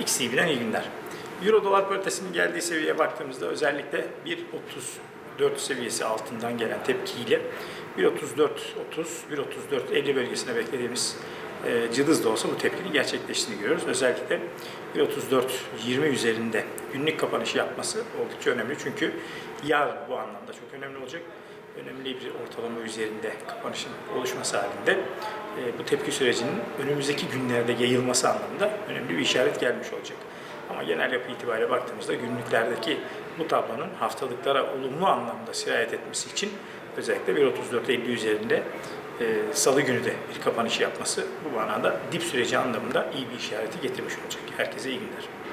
bilen iyi günler. Euro dolar paritesinin geldiği seviyeye baktığımızda özellikle 1.34 seviyesi altından gelen tepkiyle 1.34 30 1.34 50 bölgesine beklediğimiz e, cılız da olsa bu tepkinin gerçekleştiğini görüyoruz. Özellikle 1.34 20 üzerinde günlük kapanışı yapması oldukça önemli. Çünkü yarın bu anlamda çok önemli olacak. Önemli bir ortalama üzerinde kapanışın oluşması halinde bu tepki sürecinin önümüzdeki günlerde yayılması anlamında önemli bir işaret gelmiş olacak. Ama genel yapı itibariyle baktığımızda günlüklerdeki bu tablonun haftalıklara olumlu anlamda sirayet etmesi için özellikle 1.34-50 üzerinde e, salı günü de bir kapanış yapması bu manada dip süreci anlamında iyi bir işareti getirmiş olacak. Herkese iyi günler.